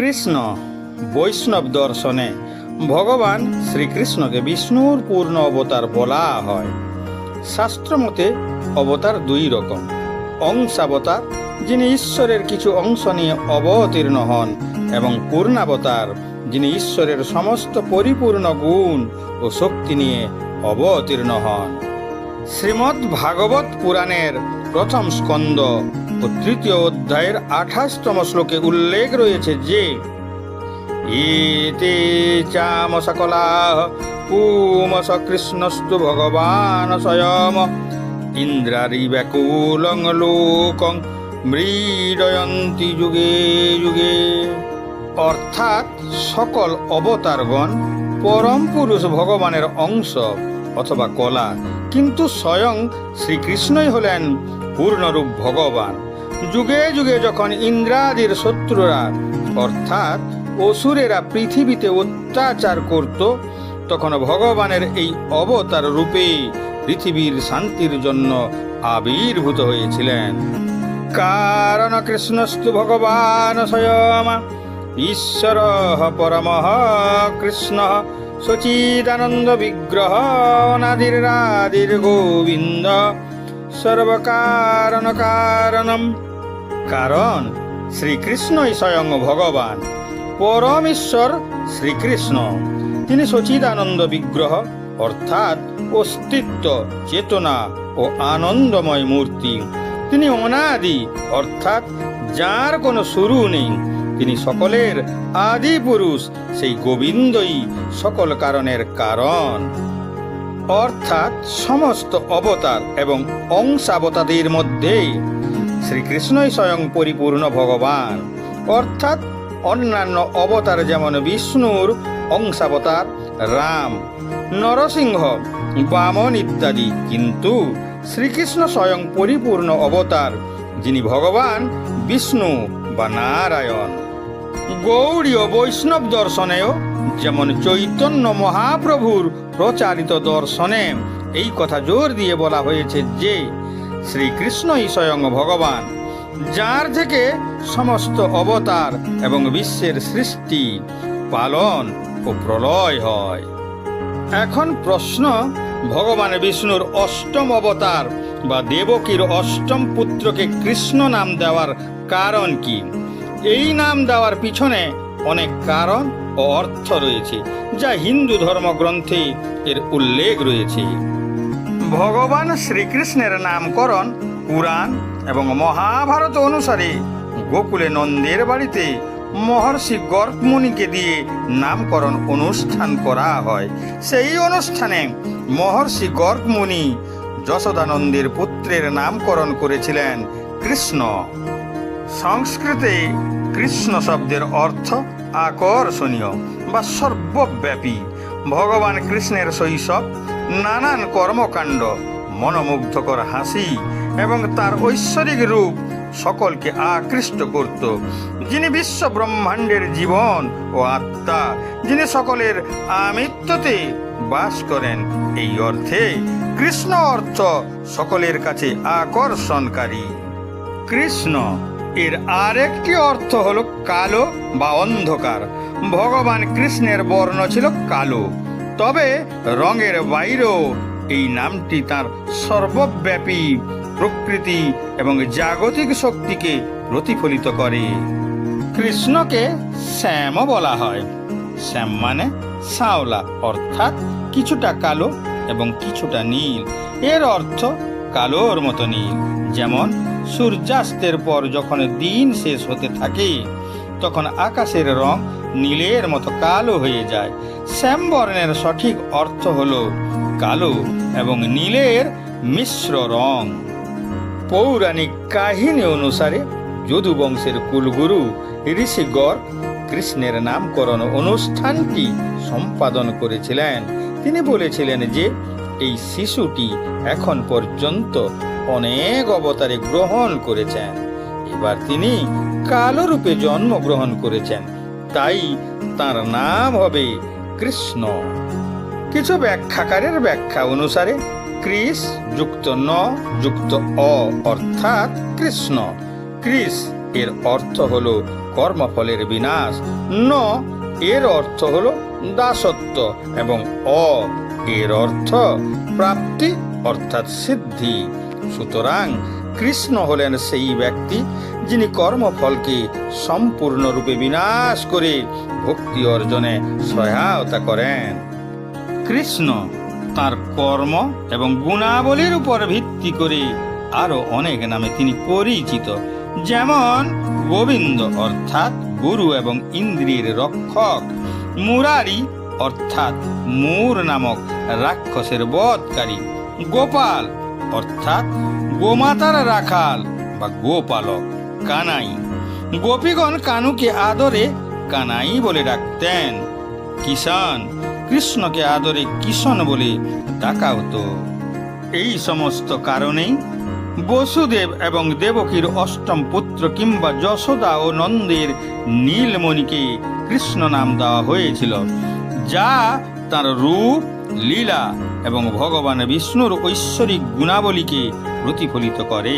কৃষ্ণ বৈষ্ণব দর্শনে ভগবান শ্রীকৃষ্ণকে বিষ্ণুর পূর্ণ অবতার বলা হয়। শাস্ত্রমতে অবতার দুই রকম। অংশাবতার, যিনি ঈশ্বরের কিছু অংশ নিয়ে অবতীর্ণ হন, এবং পূর্ণাবতার, যিনি ঈশ্বরের সমস্ত পরিপূর্ণ গুণ ও শক্তি নিয়ে অবতীর্ণ হন। শ্রীমদ্ ভাগবত পুরাণের প্রথম স্কন্দ ও তৃতীয় অধ্যায়ের আঠাশতম শ্লোকে উল্লেখ রয়েছে যে, ইতি চাম সকলা পুমস কৃষ্ণস্তু ভগবান স্বয়ং ইন্দ্রারি ব্যাকুলং লোকং মৃডয়ন্তি যুগে যুগে। অর্থাৎ সকল অবতারগণ পরম পুরুষ ভগবানের অংশ অথবা কলা, কিন্তু স্বয়ং শ্রীকৃষ্ণই হলেন পূর্ণরূপ ভগবান। যুগে যুগে যখন ইন্দ্রাদির শত্রুরা, অর্থাৎ অসুরেরা পৃথিবীতে অত্যাচার করত, তখন ভগবানের এই অবতার রূপে পৃথিবীর শান্তির জন্য আবির্ভূত হয়েছিলেন। কারণ কৃষ্ণস্তু ভগবান স্বয়ং ঈশ্বর পরম কৃষ্ণ সচিদানন্দ বিগ্রহ নাদিরাদির গোবিন্দ সর্বকারণ কারণম কারণ শ্রীকৃষ্ণই স্বয়ং ভগবান। পরমেশ্বর শ্রীকৃষ্ণ। তিনি সচিদানন্দ বিগ্রহ, অর্থাৎ অস্তিত্ব, চেতনা ও আনন্দময় মূর্তি। তিনি অনাদি, অর্থাৎ যার কোনো শুরু নেই। তিনি সকলের আদি পুরুষ, সেই গোবিন্দই সকল কারণের কারণ। অর্থাৎ সমস্ত অবতার এবং অংশাবতাদের মধ্যে শ্রীকৃষ্ণই স্বয়ং পরিপূর্ণ ভগবান। অর্থাৎ অন্যান্য অবতার যেমন বিষ্ণুর, অংশাবতার, রাম, নরসিংহ, বামন ইত্যাদি। কিন্তু শ্রীকৃষ্ণ স্বয়ং পরিপূর্ণ অবতার, যিনি ভগবান বিষ্ণু বা নারায়ণ। গৌড়ীয় বৈষ্ণব দর্শনেও যেমন চৈতন্য মহাপ্রভুর প্রচারিত দর্শনে এই কথা জোর দিয়ে বলা হয়েছে যে শ্রীকৃষ্ণই স্বয়ং ভগবান, যার থেকে সমস্ত অবতার এবং বিশ্বের সৃষ্টি পালন ও প্রলয় হয়। এখন প্রশ্ন, ভগবান বিষ্ণুর অষ্টম অবতার বা দেবকীর অষ্টম পুত্রকে কৃষ্ণ নাম দেওয়ার কারণ কি? এই নাম দেওয়ার পিছনে অনেক কারণ ও অর্থ রয়েছে, যা হিন্দু ধর্মগ্রন্থে এর উল্লেখ রয়েছে। ভগবান শ্রীকৃষ্ণের নামকরণ পুরাণ এবং মহাভারত অনুসারে গোকুলে নন্দের বাড়িতে মহর্ষি গর্গমুনিকে দিয়ে নামকরণ অনুষ্ঠান করা হয়। সেই অনুষ্ঠানে মহর্ষি গর্গমুনি যশোদানন্দের পুত্রের নামকরণ করেছিলেন কৃষ্ণ। সংস্কৃতে কৃষ্ণ শব্দের অর্থ আকর্ষণীয় বা সর্বব্যাপী। ভগবান কৃষ্ণের শৈশব নানান কর্মকাণ্ড, মনোমুগ্ধকর হাসি এবং তার ঐশ্বরিক রূপ সকলকে আকৃষ্ট করত। যিনি বিশ্ব ব্রহ্মাণ্ডের জীবন ও আত্মা, যিনি সকলের আমিত্বতে বাস করেন, এই অর্থে কৃষ্ণ অর্থ সকলের কাছে আকর্ষণকারী। কৃষ্ণ এর আরেকটি অর্থ হলো কালো বা অন্ধকার। ভগবান কৃষ্ণের বর্ণ ছিল কালো। তবে রঙের বাইরেও এই নামটি তার সর্বব্যাপী প্রকৃতি এবং জাগতিক শক্তিকে প্রতিফলিত করে। কৃষ্ণকে শ্যামও বলা হয়। শ্যাম মানে সাওলা অর্থাৎ কিছুটা কালো এবং কিছুটা নীল। এর অর্থ কালোর মতো নীল। যেমন সূর্যাস্তের পর যখন দিন শেষ হতে থাকে, তখন আকাশের রং নীলের মতো কালো হয়ে যায়। শ্যাম বর্ণের সঠিক অর্থ হল কালো এবং নীলের মিশ্র রং। পৌরাণিক কাহিনী অনুসারে যদু বংশের কুলগুরু ঋষিগড় কৃষ্ণের নামকরণ অনুষ্ঠানটি সম্পাদন করেছিলেন। তিনি বলেছিলেন যে, এই শিশুটি এখন পর্যন্ত অনেক অবতারে গ্রহণ করেছেন। এবার তিনি কালো রূপে জন্মগ্রহণ করেছেন। তাই তার নাম হবে কৃষ্ণ। কিছু ব্যাখ্যাকারের ব্যাখ্যা অনুসারে ক্রিস যুক্ত ন যুক্ত অ অর্থাৎ কৃষ্ণ। ক্রিস এর অর্থ হল কর্মফলের বিনাশ, ন এর অর্থ হল দাসত্ব, এবং অ এর অর্থ প্রাপ্তি অর্থাৎ সিদ্ধি। সুতরাং কৃষ্ণ হলেন সেই ব্যক্তি যিনি কর্মফলকে সম্পূর্ণরূপে বিনাশ করে ভক্তি অর্জনে সহায়তা করেন। কৃষ্ণ তার কর্ম এবং গুণাবলীর উপর ভিত্তি করে আরও অনেক নামে তিনি পরিচিত। যেমন গোবিন্দ অর্থাৎ গুরু এবং ইন্দ্রিয়ের রক্ষক, মুরারি অর্থাৎ মূর নামক রাক্ষসের বধকারী, গোপাল অর্থাৎ গোমাতার রাখাল বা গোপালক, কানাই। গোপীগণ কানুকে আদরে কানাই বলে ডাকতেন। কিষান কৃষ্ণকে আদরে কিষণ বলে ডাকা হতো এই সমস্ত কারণেই বসুদেব এবং দেবকীর অষ্টম পুত্র কিংবা যশোদা ও নন্দের নীলমণিকে কৃষ্ণ নাম দেওয়া হয়েছিল, যা তার রূপ লীলা এবং ভগবান বিষ্ণুর ঐশ্বরিক গুণাবলীকে প্রতিফলিত করে।